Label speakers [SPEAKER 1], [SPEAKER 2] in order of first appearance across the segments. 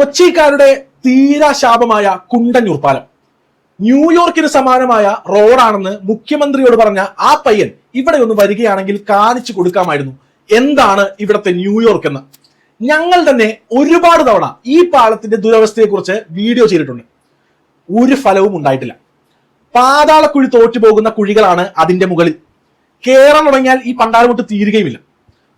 [SPEAKER 1] കൊച്ചിക്കാരുടെ തീരാശാപമായ കുണ്ടന്നൂർ പാലം ന്യൂയോർക്കിന് സമാനമായ റോഡാണെന്ന് മുഖ്യമന്ത്രിയോട് പറഞ്ഞ ആ പയ്യൻ ഇവിടെ ഒന്ന് വരികയാണെങ്കിൽ കാണിച്ചു കൊടുക്കാമായിരുന്നു. എന്താണ് ഇവിടത്തെ ന്യൂയോർക്ക് എന്ന് ഞങ്ങൾ തന്നെ ഒരുപാട് തവണ ഈ പാലത്തിന്റെ ദുരവസ്ഥയെക്കുറിച്ച് വീഡിയോ ചെയ്തിട്ടുണ്ട്. ഒരു ഫലവും ഉണ്ടായിട്ടില്ല. പാതാളക്കുഴി തോറ്റു പോകുന്ന കുഴികളാണ് അതിന്റെ മുകളിൽ. കേറാൻ തുടങ്ങിയാൽ ഈ പണ്ടാരമുട്ട് തീരുകയുമില്ല.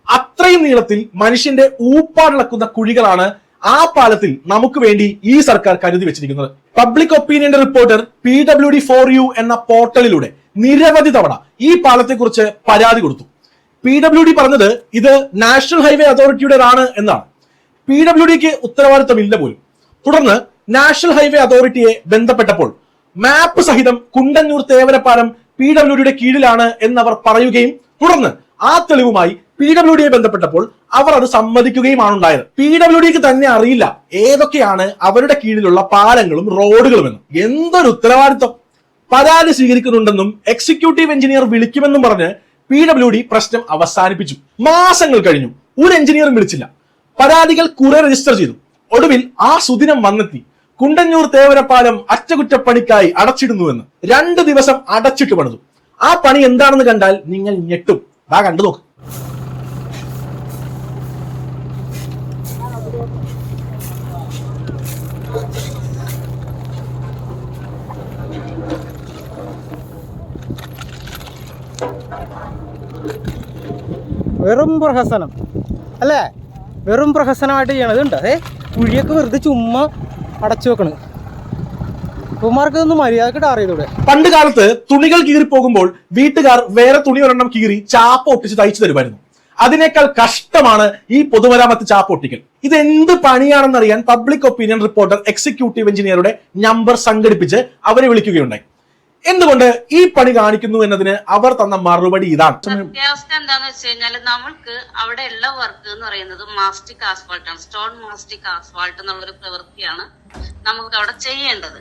[SPEAKER 1] അത്രയും നീളത്തിൽ മനുഷ്യന്റെ ഊപ്പാടിളക്കുന്ന കുഴികളാണ് ആ പാലത്തിൽ നമുക്ക് വേണ്ടി ഈ സർക്കാർ കരുതി വെച്ചിരിക്കുന്നത്. Public ഒപ്പീനിയന്റെ reporter P W D for you എന്ന പോർട്ടലിലൂടെ നിരവധി തവണ ഈ പാലത്തെക്കുറിച്ച് പരാതി കൊടുത്തു. പി ഡബ്ല്യു ഡി പറഞ്ഞത് ഇത് നാഷണൽ ഹൈവേ അതോറിറ്റിയുടേതാണ് എന്നാണ്. പി ഡബ്ല്യു ഡിക്ക് ഉത്തരവാദിത്തമില്ല പോലും. തുടർന്ന് നാഷണൽ ഹൈവേ അതോറിറ്റിയെ ബന്ധപ്പെട്ടപ്പോൾ മാപ്പ് സഹിതം കുണ്ടന്നൂർ തേവരപ്പാലം പി ഡബ്ല്യു ഡിയുടെ കീഴിലാണ് എന്നവർ പറയുകയും തുടർന്ന് ആ തെളിവുമായി പി ഡബ്ല്യു ഡിയെ ബന്ധപ്പെട്ടപ്പോൾ അവർ അത് സമ്മതിക്കുകയുമാണ് ഉണ്ടായത് പി ഡബ്ല്യു ഡിക്ക് തന്നെ അറിയില്ല ഏതൊക്കെയാണ് അവരുടെ കീഴിലുള്ള പാലങ്ങളും റോഡുകളും എന്നും എന്തൊരു ഉത്തരവാദിത്വം? പരാതി സ്വീകരിക്കുന്നുണ്ടെന്നും എക്സിക്യൂട്ടീവ് എഞ്ചിനീയർ വിളിക്കുമെന്നും പറഞ്ഞ് പി ഡബ്ല്യു ഡി പ്രശ്നം അവസാനിപ്പിച്ചു. മാസങ്ങൾ കഴിഞ്ഞു. ഒരു എഞ്ചിനീയറും വിളിച്ചില്ല. പരാതികൾ കുറെ രജിസ്റ്റർ ചെയ്തു. ഒടുവിൽ ആ സുദിനം വന്നെത്തി. കുണ്ടന്നൂർ തേവരപ്പാലം അറ്റകുറ്റപ്പണിക്കായി അടച്ചിടുന്നുവെന്ന്. രണ്ട് ദിവസം അടച്ചിട്ട് പണിതു. ആ പണി എന്താണെന്ന് കണ്ടാൽ നിങ്ങൾ ഞെട്ടും. ദാ കണ്ടു നോക്ക്.
[SPEAKER 2] വെറും പ്രഹസനം. അല്ലേ? വെറും പ്രഹസനമായിട്ട് ചെയ്യണത് ഉണ്ട് അതെ കുഴിയൊക്കെ വെറുതെ ചുമ്മാ അടച്ചു വെക്കണ്. കുമാർക്ക് ഇതൊന്നും മര്യാദക്കിട്ട് അറിയതൂടെ
[SPEAKER 1] പണ്ട് കാലത്ത് തുണികൾ കീറി പോകുമ്പോൾ വീട്ടുകാർ വേറെ തുണി ഒരെണ്ണം കീറി ചാപ്പ ഒട്ടിച്ച് തയ്ച്ചു തരുമായിരുന്നു. അതിനേക്കാൾ കഷ്ടമാണ് ഈ പൊതുമരാമത്ത് ചാപ്പ ഒട്ടിക്കൽ. ഇത് എന്ത് പണിയാണെന്നറിയാൻ പബ്ലിക് ഒപ്പീനിയൻ റിപ്പോർട്ടർ എക്സിക്യൂട്ടീവ് എഞ്ചിനീയറുടെ നമ്പർ സംഘടിപ്പിച്ച് അവരെ വിളിക്കുകയുണ്ടായി. എന്തുകൊണ്ട് ഈ പണി കാണിക്കുന്നു എന്നതിന് അവർ തന്ന മറുപടി ഇതാണ്.
[SPEAKER 3] സത്യാവസ്ഥ എന്താന്ന് വെച്ച് കഴിഞ്ഞാൽ നമ്മൾക്ക് അവിടെ ഉള്ള വർക്ക് എന്ന് പറയുന്നത് മാസ്റ്റിക് ആസ്ഫാൾട്ട് ആണ്. സ്റ്റോൺ മാസ്റ്റിക് ആസ്ഫാൾട്ട് എന്നുള്ളൊരു പ്രവൃത്തിയാണ് നമുക്ക് അവിടെ ചെയ്യേണ്ടത്.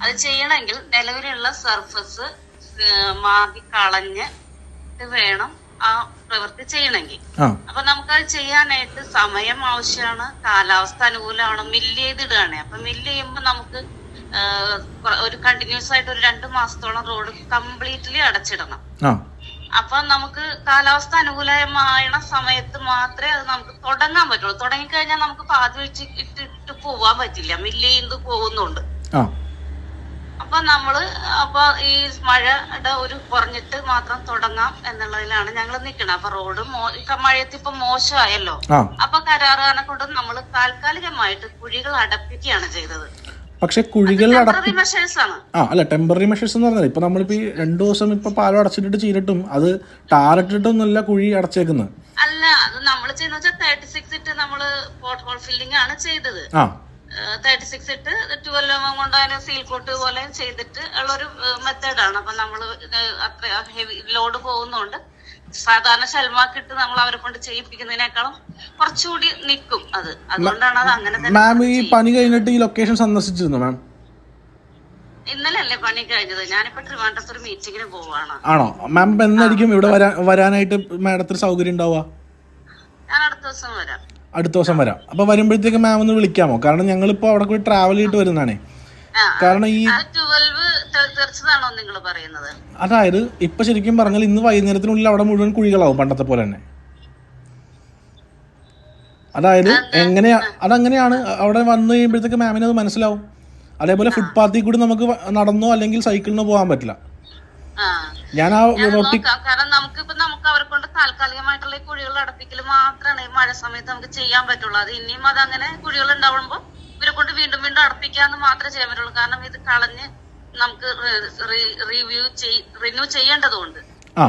[SPEAKER 3] അത് ചെയ്യണമെങ്കിൽ നിലവിലുള്ള സർഫസ് മാറി കളഞ്ഞ് വേണം ആ പ്രവൃത്തി ചെയ്യണമെങ്കിൽ. അപ്പൊ നമുക്കത് ചെയ്യാനായിട്ട് സമയം ആവശ്യമാണ് കാലാവസ്ഥ അനുകൂലമാണ് മില്ല് ചെയ്തിടുകയാണ്. അപ്പൊ മില്ല് ചെയ്യുമ്പോൾ നമുക്ക് ഒരു കണ്ടിന്യൂസ് ആയിട്ട് ഒരു രണ്ട് മാസത്തോളം റോഡ് കംപ്ലീറ്റ്ലി അടച്ചിടണം. അപ്പൊ നമുക്ക് കാലാവസ്ഥ അനുകൂലമായ സമയത്ത് മാത്രമേ അത് നമുക്ക് തുടങ്ങാൻ പറ്റുള്ളൂ. തുടങ്ങിക്കഴിഞ്ഞാൽ നമുക്ക് പാതി വെച്ച് ഇട്ട് ഇട്ട് പോവാൻ പറ്റില്ല. മില്ല് ചെയ്ത് പോകുന്നുണ്ട്. അപ്പൊ നമ്മൾ അപ്പൊ ഈ മഴയുടെ ഒരു കുറഞ്ഞിട്ട് മാത്രം തുടങ്ങാം എന്നുള്ളതിലാണ് ഞങ്ങൾ നിൽക്കുന്നത് അപ്പൊ റോഡ് മഴയത്ത് ഇപ്പൊ മോശമായല്ലോ. അപ്പൊ കരാറുകാരനെ കൊണ്ട് നമ്മൾ താൽക്കാലികമായിട്ട് കുഴികൾ അടപ്പിക്കുകയാണ് ചെയ്തത്.
[SPEAKER 1] പക്ഷെ കുഴികൾ ആ അല്ല ടെമ്പററി മെഷേഴ്സ് എന്ന് പറഞ്ഞാൽ ഇപ്പൊ നമ്മളിപ്പോ ഈ രണ്ടു ദിവസം ഇപ്പൊ പാലം അടച്ചിട്ടിട്ട് ചെയ്തിട്ടും അത് ടാറിട്ടിട്ടൊന്നുമല്ല കുഴി അടച്ചേക്കുന്നത്
[SPEAKER 3] അല്ല അത് നമ്മൾ ചെയ്യുന്ന വെച്ചാൽ തേർട്ടി സിക്സ് ഇട്ട് നമ്മൾ പോട്ട് ഹോൾ ഫില്ലിംഗ് ആണ് ചെയ്തത്.
[SPEAKER 1] ആ.
[SPEAKER 3] തേർട്ടി സിക്സ് ഇട്ട് ട്വൽവ് എം കൊണ്ട് അതിന് സീൽ കോട്ട് പോലെ ചെയ്തിട്ട് ഉള്ളൊരു മെത്തേഡാണ്. അപ്പൊ നമ്മൾ അത്ര ഹെവി ലോഡ് പോകുന്നോണ്ട് സാധാരണ ശൽമാക്കിട്ട് നമ്മൾ അവരെ കൊണ്ട് ചെയ്യിപ്പിക്കുന്നതിനേക്കാളും കുറച്ചുകൂടി നിൽക്കും അത്. അതുകൊണ്ടാണ് അത് അങ്ങനെ തന്നെ
[SPEAKER 1] മാം ഈ പണി കഴിഞ്ഞിട്ട് ഈ ലൊക്കേഷൻ സന്ദർശിച്ചിരുന്നു മാം
[SPEAKER 3] ഇന്നലെ അല്ലേ പണി കഴിഞ്ഞത്. ഞാനിപ്പോ ട്രിവാൻഡ്രത്ത് ഒരു മീറ്റിങ്ങിന് പോവാണ്.
[SPEAKER 1] ആണോ? മാം എന്നായിരിക്കും ഇവിടെ വരാനായിട്ട് മാഡത്തിന് സൗകര്യം ഉണ്ടാവുക?
[SPEAKER 3] ഞാൻ അടുത്ത ദിവസം വരാം.
[SPEAKER 1] അടുത്ത ദിവസം വരാം. അപ്പൊ വരുമ്പോഴത്തേക്ക് മാം ഒന്ന് വിളിക്കാമോ? കാരണം ഞങ്ങളിപ്പോ അവിടെ കൂടി ട്രാവൽ ചെയ്തിട്ട് വരുന്നതാണേ. കാരണം ഈ അതായത് ഇപ്പൊ ശരിക്കും പറഞ്ഞാൽ ഇന്ന് വൈകുന്നേരത്തിനുള്ളിൽ അവിടെ മുഴുവൻ കുഴികളാവും പണ്ടത്തെ പോലെ തന്നെ. അതായത് എങ്ങനെയാ അതങ്ങനെയാണ് അവിടെ വന്നു കഴിയുമ്പോഴത്തേക്ക് മാമിന് അത് മനസ്സിലാവും. അതേപോലെ ഫുട്പാത്തിൽ കൂടി നമുക്ക് നടന്നോ അല്ലെങ്കിൽ സൈക്കിളിനോ പോകാൻ പറ്റില്ല. ഞാൻ ആ റൊട്ടി
[SPEAKER 3] നോക്കാം കാരണം നമുക്ക് ഇപ്പൊ നമുക്ക് അവരെ കൊണ്ട് താൽക്കാലികമായിട്ടുള്ള ഈ കുഴികൾ അടപ്പിക്കൽ മാത്രമാണ് ഈ മഴ സമയത്ത് നമുക്ക് ചെയ്യാൻ പറ്റുള്ളൂ. അത് ഇനിയും അത് അങ്ങനെ കുഴികൾ ഉണ്ടാവുമ്പോ ഇവരെ കൊണ്ട് വീണ്ടും വീണ്ടും അടപ്പിക്കാന്ന് മാത്രമേ ചെയ്യാൻ പറ്റുള്ളൂ. കാരണം ഇത് കളഞ്ഞ് നമുക്ക് റിവ്യൂ റിന്യൂ ചെയ്യേണ്ടതുകൊണ്ട്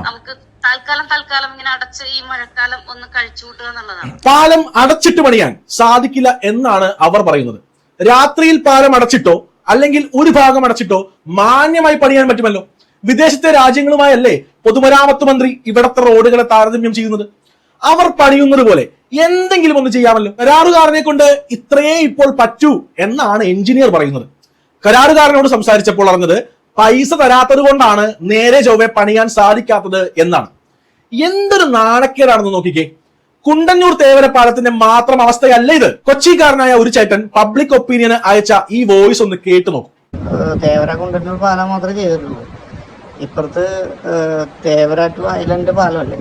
[SPEAKER 3] നമുക്ക് തൽക്കാലം തൽക്കാലം ഇങ്ങനെ അടച്ച് ഈ മഴക്കാലം ഒന്ന് കഴിച്ചു കൂട്ടുക എന്നുള്ളതാണ്.
[SPEAKER 1] പാലം അടച്ചിട്ട് പണിയാൻ സാധിക്കില്ല എന്നാണ് അവർ പറയുന്നത്. രാത്രിയിൽ പാലം അടച്ചിട്ടോ അല്ലെങ്കിൽ ഒരു ഭാഗം അടച്ചിട്ടോ മാന്യമായി പണിയാൻ പറ്റുമല്ലോ? വിദേശത്തെ രാജ്യങ്ങളുമായല്ലേ പൊതുമരാമത്ത് മന്ത്രി ഇവിടത്തെ റോഡുകളെ താരതമ്യം ചെയ്യുന്നത്? അവർ പണിയുന്നത് പോലെ എന്തെങ്കിലും ഒന്ന് ചെയ്യാമല്ലോ. കരാറുകാരനെ കൊണ്ട് ഇത്രയേ ഇപ്പോൾ പറ്റൂ എന്നാണ് എഞ്ചിനീയർ പറയുന്നത്. കരാറുകാരനോട് സംസാരിച്ചപ്പോൾ അറിഞ്ഞത് പൈസ തരാത്തത് കൊണ്ടാണ് നേരെ ചൊവ്വെ പണിയാൻ സാധിക്കാത്തത് എന്നാണ്. എന്തൊരു നാണക്കേടാണെന്ന് നോക്കിക്കേ. കുണ്ടന്നൂർ തേവര പാലത്തിന്റെ മാത്രം അവസ്ഥയല്ല ഇത്. കൊച്ചിക്കാരനായ ഒരു ചേട്ടൻ പബ്ലിക് ഒപ്പീനിയന് അയച്ച ഈ വോയിസ് ഒന്ന് കേട്ടു നോക്കും.
[SPEAKER 4] തേവര കുണ്ടന്നൂർ പാലം മാത്രമേ ചെയ്തിട്ടുള്ളൂ. ഇപ്പുറത്ത് തേവരാറ്റു ഐലൻഡ് പാലമല്ലേ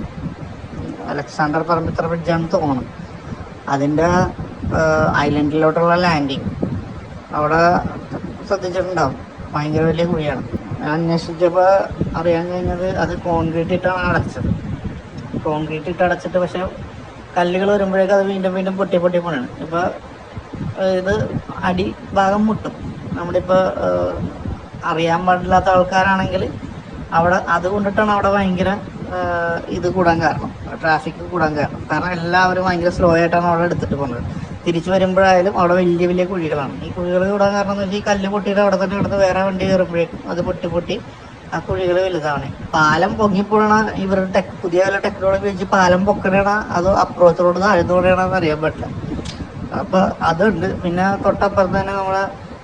[SPEAKER 4] അലക്സാണ്ടർ പറമ്പിത്ര ബ്രിഡ്ജാണെന്ന് തോന്നുന്നു. അതിന്റെ ഐലൻഡിലോട്ടുള്ള ലാൻഡിങ് അവിടെ ശ്രദ്ധിച്ചിട്ടുണ്ടാവും. ഭയങ്കര വലിയ കുഴിയാണ്. ഞാൻ അന്വേഷിച്ചപ്പോൾ അറിയാൻ കഴിഞ്ഞത് അത് കോൺക്രീറ്റ് ഇട്ടാണ് അടച്ചത്. കോൺക്രീറ്റ് ഇട്ട് അടച്ചിട്ട് പക്ഷേ കല്ലുകൾ വരുമ്പോഴേക്കും അത് വീണ്ടും വീണ്ടും പൊട്ടി പൊട്ടി പോണാണ്. ഇപ്പോൾ ഇത് അടി ഭാഗം മുട്ടും. നമ്മളിപ്പോൾ അറിയാൻ പാടില്ലാത്ത ആൾക്കാരാണെങ്കിൽ അവിടെ അത് കൊണ്ടിട്ടാണ് അവിടെ ഭയങ്കര ഇത് കൂടാൻ കാരണം. ട്രാഫിക് കൂടാൻ കാരണം. കാരണം എല്ലാവരും ഭയങ്കര സ്ലോ ആയിട്ടാണ് അവിടെ എടുത്തിട്ട് പോകുന്നത്. തിരിച്ചു വരുമ്പോഴായാലും അവിടെ വലിയ വലിയ കുഴികളാണ്. ഈ കുഴികൾ കൂടാൻ കാരണം എന്ന് വെച്ചാൽ ഈ കല്ല് പൊട്ടിയിട്ട് അവിടെ തന്നെ കിടന്ന് വേറെ വണ്ടി കയറുമ്പോഴേക്കും അത് പൊട്ടി പൊട്ടി ആ കുഴികൾ വലുതാണ്. പാലം പൊങ്ങിപ്പോഴാണ് ഇവരുടെ ടെക് പുതിയ വല്ല ടെക്നോളജി വെച്ച് പാലം പൊക്കണേണ അതോ അപ്രോച്ച് റോഡ് താഴ്ന്നോടെയാണെന്ന് അറിയാൻ പറ്റില്ല. അപ്പോൾ അതുണ്ട്. പിന്നെ തൊട്ടപ്പുറത്ത് തന്നെ നമ്മളെ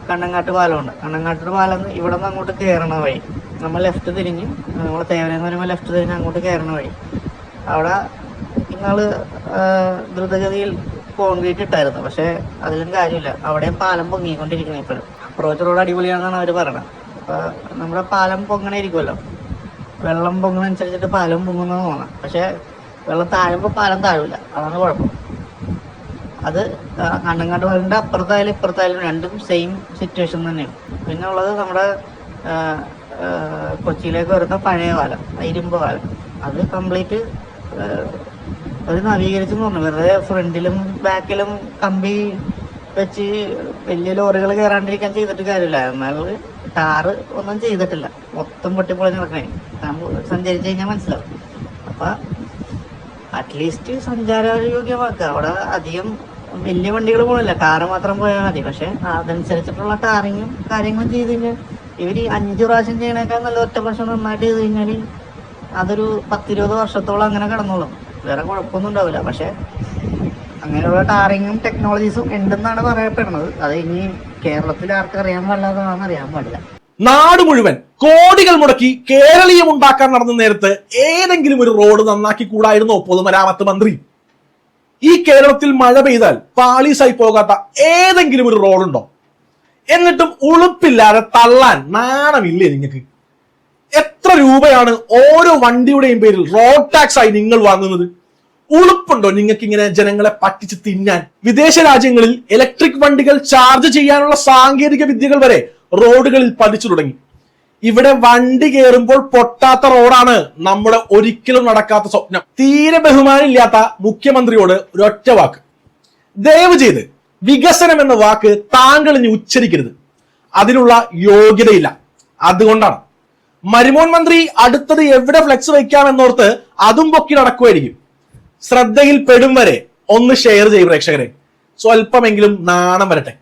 [SPEAKER 4] കണ്ണങ്ങാട്ട് പാലമുണ്ട്. കണ്ണങ്ങാട്ടിന്റെ പാലം ഇവിടെ നിന്ന് അങ്ങോട്ട് കയറണ വഴി. നമ്മൾ ലെഫ്റ്റ് തിരിഞ്ഞ് നമ്മളെ തേവരെന്ന് പറയുമ്പോൾ ലെഫ്റ്റ് തിരിഞ്ഞ് അങ്ങോട്ട് കയറണ വഴി. അവിടെ ഇന്നാൾ ആ, ദ്രുതഗതിയിൽ കോൺക്രീറ്റ് ഇട്ടായിരുന്നു. പക്ഷേ അതിലും കാര്യമില്ല. അവിടെയും പാലം പൊങ്ങിക്കൊണ്ടിരിക്കുന്നത് ഇപ്പോഴും. അപ്രോച്ച് റോഡ് അടിപൊളിയാണെന്നാണ് അവർ പറയണത്. അപ്പം നമ്മുടെ പാലം പൊങ്ങണേ ഇരിക്കുമല്ലോ വെള്ളം പൊങ്ങണനുസരിച്ചിട്ട് പാലം പൊങ്ങുന്നത് തോന്നാം പക്ഷേ വെള്ളം താഴുമ്പോൾ പാലം താഴില്ല അതാണ് കുഴപ്പം. അത് കണ്ണങ്ങാട്ട് പാലിന്റെ അപ്പുറത്തായാലും ഇപ്പുറത്തായാലും രണ്ടും സെയിം സിറ്റുവേഷൻ തന്നെയാണ്. പിന്നെ ഉള്ളത് നമ്മുടെ കൊച്ചിയിലേക്ക് വരുന്ന പഴയ പാലം ഇരുമ്പ് പാലം അത് കംപ്ലീറ്റ് ഒരു നവീകരിച്ചെന്ന് പറഞ്ഞു. വെറുതെ ഫ്രണ്ടിലും ബാക്കിലും കമ്പി വെച്ച് വലിയ ലോറികൾ കയറാണ്ടിരിക്കാൻ ചെയ്തിട്ട് കാര്യമില്ല. എന്നാൽ ടാറ് ഒന്നും ചെയ്തിട്ടില്ല. മൊത്തം പൊട്ടിപ്പൊളിഞ്ഞ് നടക്കണേ. സഞ്ചരിച്ച് കഴിഞ്ഞാൽ മനസ്സിലാവും. അപ്പം അറ്റ്ലീസ്റ്റ് സഞ്ചാരയോഗ്യമാക്കുക. അവിടെ അധികം വലിയ വണ്ടികൾ പോകണില്ല കാറ് മാത്രം പോയാൽ മതി. പക്ഷെ അതനുസരിച്ചിട്ടുള്ള ടാറിങ്ങും കാര്യങ്ങളും ചെയ്ത് കഴിഞ്ഞാൽ ഇവർ അഞ്ചു പ്രാവശ്യം ചെയ്യണേക്കാൾ നല്ല ഒറ്റ പ്രാവശ്യം നന്നായിട്ട് ചെയ്ത് കഴിഞ്ഞാൽ അതൊരു പത്തിരുപത് വർഷത്തോളം അങ്ങനെ കിടന്നോളും. വേറെ കുഴപ്പമൊന്നും ഉണ്ടാവില്ല. പക്ഷെ അങ്ങനെയുള്ള ടാറിങ്ങും ടെക്നോളജീസും ഉണ്ടെന്നാണ് പറയപ്പെടുന്നത്. അത് ഇനി കേരളത്തിൽ ആർക്കും അറിയാൻ പാടില്ലാത്തതാണെന്ന് അറിയാൻ പാടില്ല.
[SPEAKER 1] നാട് മുഴുവൻ കോടികൾ മുടക്കി കേരളീയം ഉണ്ടാക്കാൻ നടന്ന നേരത്ത് ഏതെങ്കിലും ഒരു റോഡ് നന്നാക്കി കൂടായിരുന്നോ പൊതുമരാമത്ത് മന്ത്രി? ഈ കേരളത്തിൽ മഴ പെയ്താൽ പാളീസായി പോകാത്ത ഏതെങ്കിലും ഒരു റോഡുണ്ടോ? എന്നിട്ടും ഉളുപ്പില്ലാതെ തള്ളാൻ നാണമില്ലേ നിങ്ങൾക്ക്? എത്ര രൂപയാണ് ഓരോ വണ്ടിയുടെയും പേരിൽ റോഡ് ടാക്സ് ആയി നിങ്ങൾ വാങ്ങുന്നത്? ഉളുപ്പുണ്ടോ നിങ്ങൾക്ക് ഇങ്ങനെ ജനങ്ങളെ പറ്റിച്ച് തിന്നാൻ? വിദേശ രാജ്യങ്ങളിൽ ഇലക്ട്രിക് വണ്ടികൾ ചാർജ് ചെയ്യാനുള്ള സാങ്കേതിക വിദ്യകൾ വരെ റോഡുകളിൽ പതിച്ചു തുടങ്ങി. ഇവിടെ വണ്ടി കയറുമ്പോൾ പൊട്ടാത്ത റോഡാണ് നമ്മുടെ ഒരിക്കലും നടക്കാത്ത സ്വപ്നം. തീരെ ബഹുമാനമില്ലാത്ത മുഖ്യമന്ത്രിയോട് ഒരൊറ്റ വാക്ക്. ദയവ് ചെയ്ത് വികസനം എന്ന വാക്ക് താങ്കൾ ഇനി ഉച്ചരിക്കരുത്. അതിനുള്ള യോഗ്യതയില്ല. അതുകൊണ്ടാണ്. മരുമോൻ മന്ത്രി അടുത്തത് എവിടെ ഫ്ലെക്സ് വെക്കാമെന്നോർത്ത് അതും പൊക്കി നടക്കുമായിരിക്കും. ശ്രദ്ധയിൽ പെടും വരെ ഒന്ന് ഷെയർ ചെയ്യും പ്രേക്ഷകരെ. സ്വല്പമെങ്കിലും നാണം വരട്ടെ.